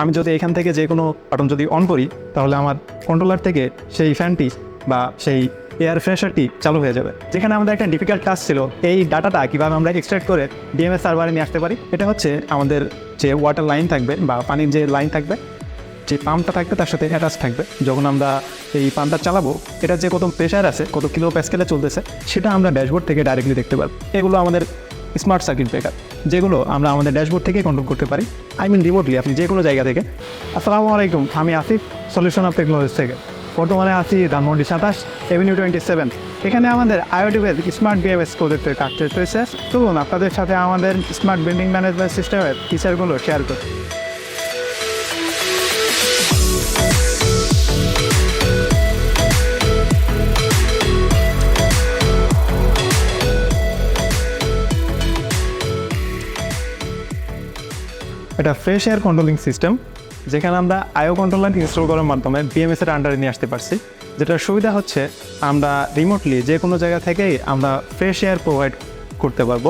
আমি যদি এখান থেকে যে কোনো বাটন যদি অন করি, তাহলে আমার কন্ট্রোলার থেকে সেই ফ্যানটি বা সেই এয়ার ফ্রেশারটি চালু হয়ে যাবে। যেখানে আমাদের একটা ডিফিকাল্ট কাজ ছিল, এই ডাটাটা কীভাবে আমরা এক্সট্রাক্ট করে ডিএমএস সার্ভারে নিয়ে আসতে পারি, এটা হচ্ছে আমাদের যে ওয়াটার লাইন থাকবে বা পানির যে লাইন থাকবে, যে পাম্পটা থাকবে তার সাথে অ্যাটাচ থাকবে। যখন আমরা এই পাম্পটা চালাবো, এটা যে কত প্রেশার আছে, কত কিলো প্যাসকেলে চলতেছে, সেটা আমরা ড্যাশবোর্ড থেকে ডাইরেক্টলি দেখতে পারব। এগুলো আমাদের স্মার্ট সার্কিট ব্রেকার যেগুলো আমরা আমাদের ড্যাশবোর্ড থেকে কন্ট্রোল করতে পারি। আই মিন রিমোটলি আপনি যে কোনো জায়গা থেকে। আসসালামু আলাইকুম, আমি আসিফ সলিউশন অফ টেকনোলজি থেকে। বর্তমানে আছি ধানমন্ডি সাতাশ এভিনিউ টোয়েন্টি সেভেন এখানে আমাদের আইওটি বেস স্মার্ট বিএমএস প্রজেক্টের কাজ চলছে চলুন আপনাদের সাথে আমাদের স্মার্ট বিল্ডিং ম্যানেজমেন্ট সিস্টেমের ফিচারগুলো শেয়ার করি। এটা ফ্রেশ এয়ার কন্ট্রোলিং সিস্টেম যেখানে আমরা আইও কন্ট্রোলার ইনস্টল করার মাধ্যমে বিএমএস এর আন্ডারে নিয়ে আসতে পারছি। যেটার সুবিধা হচ্ছে, আমরা রিমোটলি যে কোনো জায়গা থেকেই আমরা ফ্রেশ এয়ার প্রোভাইড করতে পারব।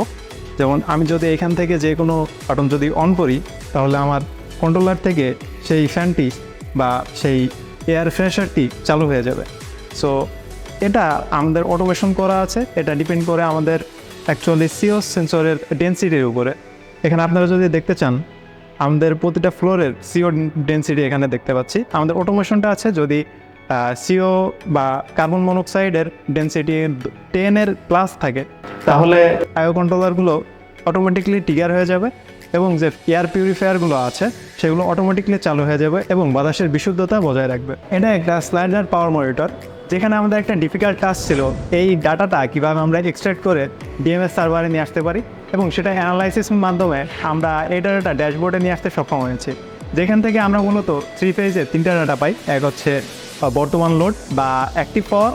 যেমন আমি যদি এখান থেকে যে কোনো বাটন যদি অন করি, তাহলে আমার কন্ট্রোলার থেকে সেই ফ্যানটি বা সেই এয়ার ফ্রেশারটি চালু হয়ে যাবে। সো এটা আমাদের অটোমেশন করা আছে। এটা ডিপেন্ড করে আমাদের অ্যাকচুয়ালি সিও সেন্সরের ডেন্সিটির উপরে। এখানে আপনারা যদি দেখতে চান আমাদের প্রতিটা ফ্লোরের সিও ডেন্সিটি এখানে দেখতে পাচ্ছি। আমাদের অটোমেশনটা আছে যদি সিও বা কার্বন মনোক্সাইডের ডেন্সিটি টেনের প্লাস থাকে, তাহলে আয়ো কন্ট্রোলারগুলো অটোমেটিকলি টিগার হয়ে যাবে এবং যে এয়ার পিউরিফায়ারগুলো আছে, সেগুলো অটোমেটিকলি চালু হয়ে যাবে এবং বাতাসের বিশুদ্ধতা বজায় রাখবে। এটা একটা স্লাইডার পাওয়ার মনিটর যেখানে আমাদের একটা ডিফিকাল্ট টাস্ক ছিল, এই ডাটাটা কীভাবে আমরা এক্সট্রাক্ট করে ডিএমএস সার্ভারে নিয়ে আসতে পারি। এবং সেটা অ্যানালাইসিসের মাধ্যমে আমরা এই ডাটাটা ড্যাশবোর্ডে নিয়ে আসতে সক্ষম হয়েছি। যেখান থেকে আমরা মূলত থ্রি ফেজে তিনটা ডাটা পাই। এক হচ্ছে বর্তমান লোড বা অ্যাক্টিভ পাওয়ার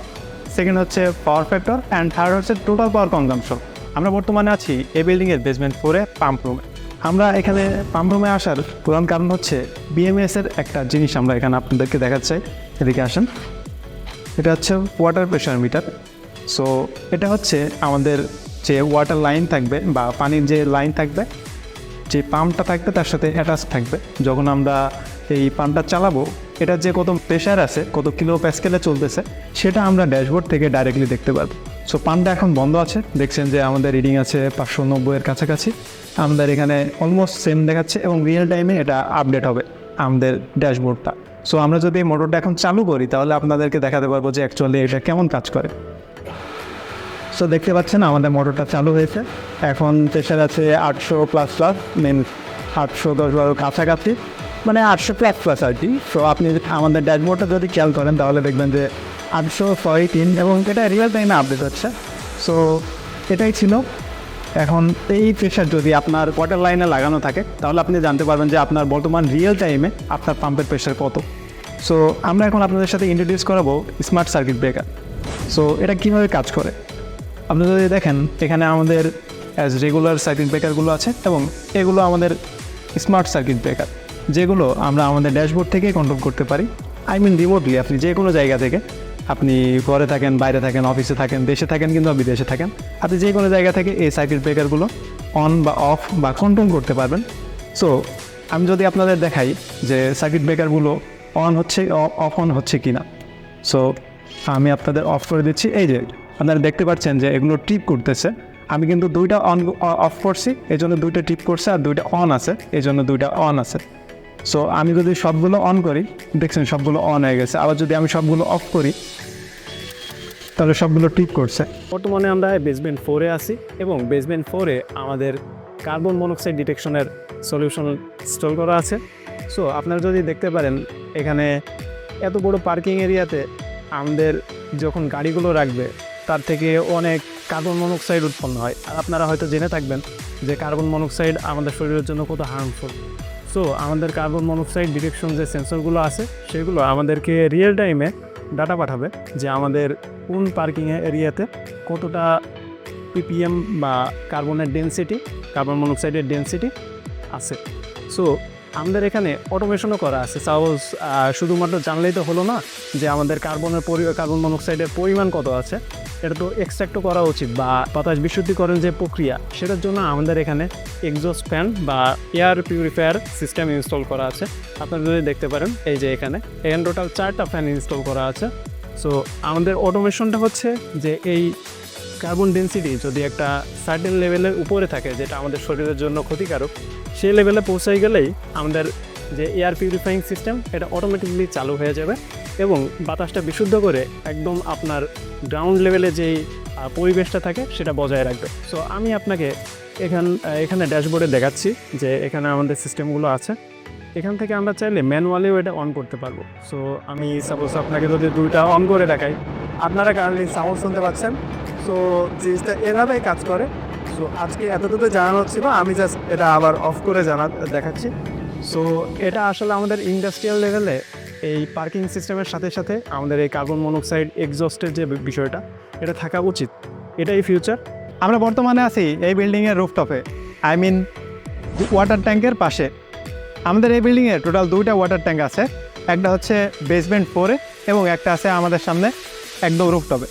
সেকেন্ড হচ্ছে পাওয়ার ফ্যাক্টর অ্যান্ড থার্ড হচ্ছে টোটাল পাওয়ার কনজাম্পশন আমরা বর্তমানে আছি এই বিল্ডিংয়ের বেসমেন্ট ফোরে পাম্প রুমে আমরা এখানে পাম্প রুমে আসার প্রধান কারণ হচ্ছে বিএমএস এর একটা জিনিস আমরা এখানে আপনাদেরকে দেখাতে চাই এদিকে আসেন। এটা হচ্ছে ওয়াটার প্রেশার মিটার সো এটা হচ্ছে আমাদের যে ওয়াটার লাইন থাকবে বা পানির যে লাইন থাকবে, যে পাম্পটা থাকবে তার সাথে অ্যাটাচ থাকবে। যখন আমরা এই পাম্পটা চালাবো, এটা যে কত প্রেশার আছে, কত কিলো প্যাসকেলে চলতেছে, সেটা আমরা ড্যাশবোর্ড থেকে ডাইরেক্টলি দেখতে পারব। সো পাম্পটা এখন বন্ধ আছে। দেখছেন যে আমাদের রিডিং আছে পাঁচশো নব্বইয়ের কাছাকাছি। আমাদের এখানে অলমোস্ট সেম দেখাচ্ছে এবং রিয়েল টাইমে এটা আপডেট হবে আমাদের ড্যাশবোর্ডটা সো আমরা যদি এই মোটরটা এখন চালু করি, তাহলে আপনাদেরকে দেখাতে পারব যে অ্যাকচুয়ালি এটা কেমন কাজ করে। সো দেখতে পাচ্ছেন, আমাদের মোটরটা চালু হয়েছে। এখন প্রেশার আছে আটশো প্লাস প্লাস মেন আটশো দশ বারো কাছাকাছি মানে আটশো প্লাস প্লাস আর কি। তো আপনি আমাদের ড্যাশবোর্ডটা যদি খেয়াল করেন, তাহলে দেখবেন যে আটশো ছয় তিন এবং এটা রিয়েল টাইমে আপডেট হচ্ছে। সো এটাই ছিল। এখন এই প্রেশার যদি আপনার ওয়াটার লাইনে লাগানো থাকে, তাহলে আপনি জানতে পারবেন যে আপনার বর্তমান রিয়েল টাইমে আপনার পাম্পের প্রেশার কত। সো আমরা এখন আপনাদের সাথে ইন্ট্রোডিউস করাবো স্মার্ট সার্কিট ব্রেকার সো এটা কীভাবে কাজ করে? আপনি যদি দেখেন, এখানে আমাদের অ্যাজ রেগুলার সার্কিট ব্রেকারগুলো আছে এবং এগুলো আমাদের স্মার্ট সার্কিট ব্রেকার যেগুলো আমরা আমাদের ড্যাশবোর্ড থেকে কন্ট্রোল করতে পারি। আই মিন রিমোটলি আপনি যে কোনো জায়গা থেকে। আপনি ঘরে থাকেন, বাইরে থাকেন অফিসে থাকেন, দেশে থাকেন কিংবা বিদেশে থাকেন, আপনি যে কোনো জায়গা থেকে এই সার্কিট ব্রেকারগুলো অন বা অফ বা কন্ট্রোল করতে পারবেন। সো আমি যদি আপনাদের দেখাই যে সার্কিট ব্রেকারগুলো অন হচ্ছে অফ অন হচ্ছে কি না সো আমি আপনাদের অফ করে দিচ্ছি। এই যে আপনারা দেখতে পাচ্ছেন যে এগুলো টিপ করতেছে। আমি কিন্তু দুইটা অন অফ করছি, এই জন্য দুইটা টিপ করছে আর দুইটা অন আছে, এই জন্য দুইটা অন আছে। সো আমি যদি সবগুলো অন করি, দেখছেন সবগুলো অন হয়ে গেছে। আবার যদি আমি সবগুলো অফ করি, তাহলে সবগুলো টিপ করছে। বর্তমানে আমরা বেসমেন্ট ফোরে আছি এবং বেসমেন্ট ফোরে আমাদের কার্বন মনোক্সাইড ডিটেকশনের সলিউশন ইনস্টল করা আছে। সো আপনারা যদি দেখতে পারেন, এখানে এত বড় পার্কিং এরিয়াতে আমাদের যখন গাড়িগুলো রাখবে তার থেকে অনেক কার্বন মনোক্সাইড উৎপন্ন হয়। আর আপনারা হয়তো জেনে থাকবেন যে কার্বন মনোক্সাইড আমাদের শরীরের জন্য কত হার্মফুল সো আমাদের কার্বন মনোক্সাইড ডিটেকশন যে সেন্সরগুলো আছে, সেগুলো আমাদেরকে রিয়েল টাইমে ডাটা পাঠাবে যে আমাদের কোন পার্কিং এরিয়াতে কতটা পিপিএম বা কার্বনের ডেনসিটি কার্বন মনোক্সাইডের ডেনসিটি আছে। সো আমাদের এখানে অটোমেশনও করা আছে। সাপোজ শুধুমাত্র জানলেই তো হলো না যে আমাদের কার্বনের পরি কার্বন মনোক্সাইডের পরিমাণ কত আছে। এটা তো এক্সট্রাক্টও করা উচিত বা বাতাস বিশুদ্ধিকরণ যে প্রক্রিয়া, সেটার জন্য আমাদের এখানে এক্সস্ট ফ্যান বা এয়ার পিউরিফায়ার সিস্টেম ইনস্টল করা আছে। আপনারা যদি দেখতে পারেন, এই যে এখানে এখানে টোটাল চারটা ফ্যান ইনস্টল করা আছে। সো আমাদের অটোমেশনটা হচ্ছে যে এই কার্বন ডেন্সিটি যদি একটা সার্টেন লেভেলের উপরে থাকে, যেটা আমাদের শরীরের জন্য ক্ষতিকারক, সেই লেভেলে পৌঁছাই গেলেই আমাদের যে এয়ার পিউরিফাইং সিস্টেম এটা অটোমেটিকলি চালু হয়ে যাবে। এবং বাতাসটা বিশুদ্ধ করে একদম আপনার গ্রাউন্ড লেভেলে যেই পরিবেশটা থাকে সেটা বজায় রাখবে। সো আমি আপনাকে এখান এখানে ড্যাশবোর্ডে দেখাচ্ছি যে এখানে আমাদের সিস্টেমগুলো আছে। এখান থেকে আমরা চাইলে ম্যানুয়ালিও এটা অন করতে পারব। সো আমি সাপোজ আপনাকে যদি দুইটা অন করে দেখাই, আপনারা কারেন্টলি সাউন্ড শুনতে পাচ্ছেন। সো জিনিসটা এভাবেই কাজ করে। সো আজকে এতটুকু জানানো ছিল, আমি জাস্ট এটা আবার অফ করে জানা, দেখাচ্ছি। সো এটা আসলে আমাদের ইন্ডাস্ট্রিয়াল লেভেলে এই পার্কিং সিস্টেমের সাথে সাথে আমাদের এই কার্বন মনোক্সাইড এক্সস্টের যে বিষয়টা, এটা থাকা উচিত। এটাই ফিউচার আমরা বর্তমানে আছি এই বিল্ডিংয়ের রুফটপে আই মিন ওয়াটার ট্যাঙ্কের পাশে। আমাদের এই বিল্ডিংয়ে টোটাল দুইটা ওয়াটার ট্যাঙ্ক আছে। একটা হচ্ছে বেসমেন্ট ফোরে এবং একটা আছে আমাদের সামনে একদম রুফটপে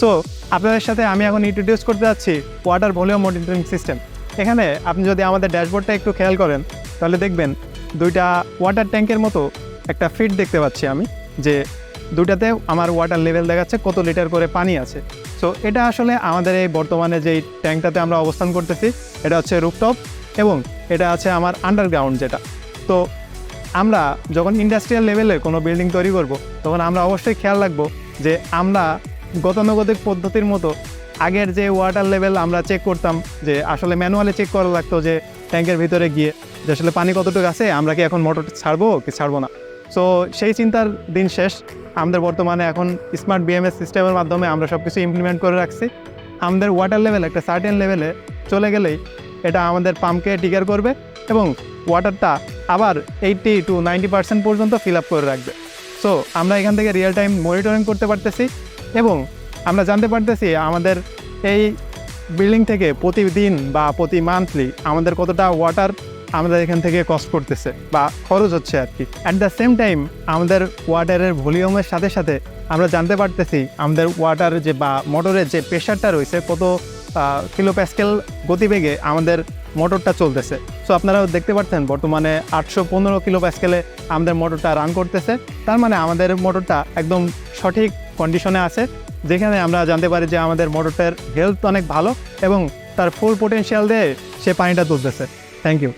সো আপনাদের সাথে আমি এখন ইন্ট্রোডিউস করতে যাচ্ছি ওয়াটার ভলিউম মনিটরিং সিস্টেম এখানে আপনি যদি আমাদের ড্যাশবোর্ডটা একটু খেয়াল করেন, তাহলে দেখবেন দুইটা ওয়াটার ট্যাঙ্কের মতো একটা ফিট দেখতে পাচ্ছি আমি, যে দুটাতে আমার ওয়াটার লেভেল দেখাচ্ছে কত লিটার করে পানি আছে। সো এটা আসলে আমাদের এই বর্তমানে যেই ট্যাঙ্কটাতে আমরা অবস্থান করতেছি, এটা হচ্ছে রুফটপ এবং এটা আছে আমার আন্ডারগ্রাউন্ড যেটা। তো আমরা যখন ইন্ডাস্ট্রিয়াল লেভেলে কোনো বিল্ডিং তৈরি করব, তখন আমরা অবশ্যই খেয়াল রাখব যে আমরা গতানুগতিক পদ্ধতির মতো আগের যে ওয়াটার লেভেল আমরা চেক করতাম, যে আসলে ম্যানুয়ালি চেক করা লাগতো যে ট্যাঙ্কের ভিতরে গিয়ে যে আসলে পানি কতটুকু আছে, আমরা কি এখন মোটর ছাড়বো কি ছাড়বো না। সো সেই চিন্তার দিন শেষ। আমাদের বর্তমানে এখন স্মার্ট বিএমএস সিস্টেমের মাধ্যমে আমরা সব কিছু ইমপ্লিমেন্ট করে রাখছি। আমাদের ওয়াটার লেভেল একটা সার্টেন লেভেলে চলে গেলেই এটা আমাদের পাম্পকে টিকার করবে এবং ওয়াটারটা আবার এইটটি টু নাইনটি পার্সেন্ট পর্যন্ত ফিল আপ করে রাখবে। সো আমরা এখান থেকে রিয়েল টাইম মনিটরিং করতে পারতেছি এবং আমরা জানতে পারতেছি আমাদের এই বিল্ডিং থেকে প্রতিদিন বা প্রতি মান্থলি আমাদের কতটা ওয়াটার আমাদের এখান থেকে কস্ট করতেছে বা খরচ হচ্ছে আর কি। অ্যাট দ্য সেম টাইম আমাদের ওয়াটারের ভলিউমের সাথে সাথে আমরা জানতে পারতেছি আমাদের ওয়াটার যে বা মোটরের যে প্রেশারটা রয়েছে, কত কিলো প্যাসকেল গতিবেগে আমাদের মোটরটা চলতেছে। সো আপনারাও দেখতে পাচ্ছেন বর্তমানে আটশো পনেরো কিলো প্যাসকেলে আমাদের মোটরটা রান করতেছে। তার মানে আমাদের মোটরটা একদম সঠিক কন্ডিশনে আছে। যেখানে আমরা জানতে পারি যে আমাদের মোটরটার হেলথ অনেক ভালো এবং তার ফুল পোটেনশিয়াল দিয়ে সে পানিটা তুলতেছে। Thank you